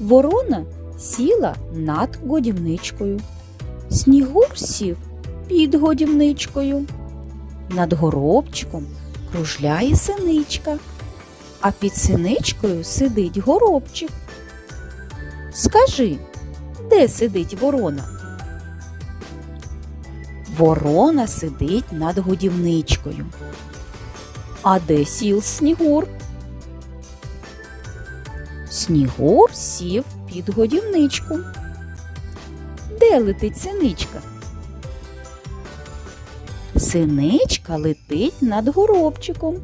Ворона сіла над годівничкою. Снігур сів під годівничкою. Над горобчиком кружляє синичка, а під синичкою сидить горобчик. Скажи, де сидить ворона? Ворона сидить над годівничкою. А де сіл снігур? Снігур сів під годівничку. Де летить синичка? Синичка летить над горобчиком.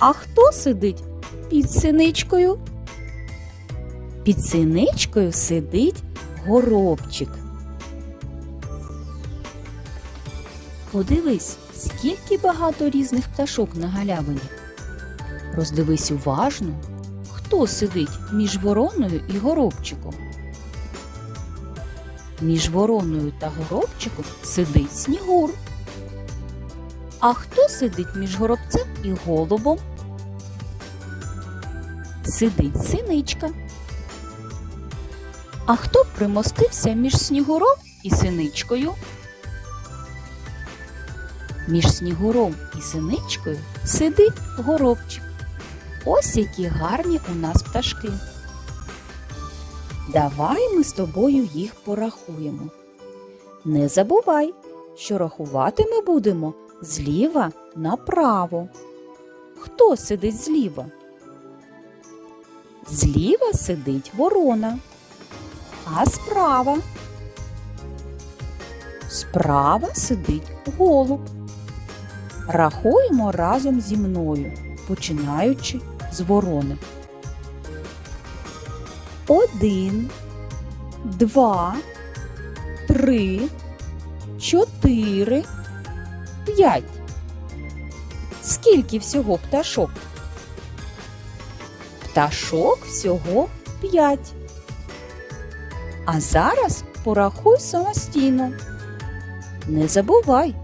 А хто сидить під синичкою? Під синичкою сидить горобчик. Подивись, скільки багато різних пташок на галявині. Роздивись уважно, хто сидить між вороною і горобчиком. Між вороною та горобчиком сидить снігур. А хто сидить між горобцем і голубом? Сидить синичка. А хто примостився між снігуром і синичкою? Між снігуром і синичкою сидить горобчик. Ось які гарні у нас пташки. Давай ми з тобою їх порахуємо. Не забувай, що рахувати ми будемо зліва направо. Хто сидить зліва? Зліва сидить ворона, а справа. Справа сидить голуб. Рахуємо разом зі мною, починаючи з ворони. Один, два, три, чотири, п'ять. Скільки всього пташок? Пташок всього п'ять. А зараз порахуй самостійно. Не забувай,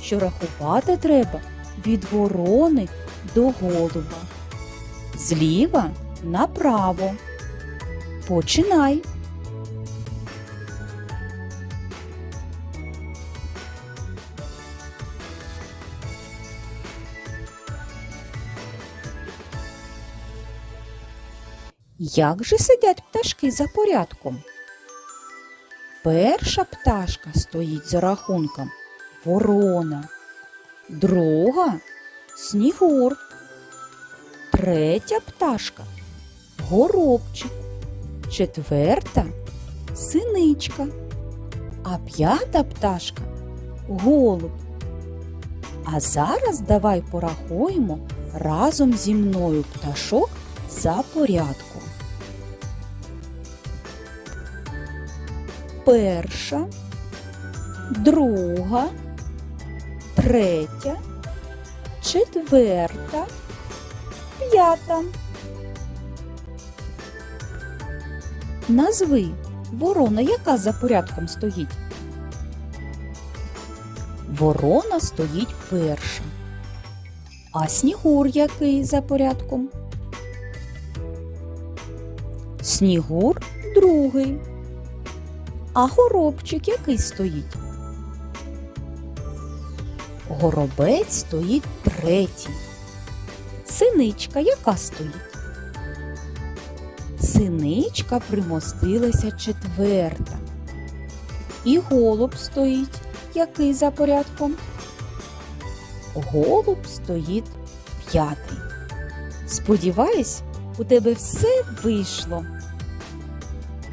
що рахувати треба від ворони до голуба. Зліва направо. Починай. Як же сидять пташки за порядком? Перша пташка стоїть за рахунком ворона, друга снігур, третя пташка горобчик, четверта синичка, а п'ята пташка голуб. А зараз давай порахуємо разом зі мною пташок за порядком. Перша, друга, третя, четверта, п'ята. Назви ворона, яка за порядком стоїть. Ворона стоїть перша. А снігур який за порядком? Снігур другий. А горобчик який стоїть? Горобець стоїть третій. Синичка яка стоїть? Синичка примостилася четверта. І голуб стоїть, який за порядком. Голуб стоїть п'ятий. Сподіваюсь, у тебе все вийшло.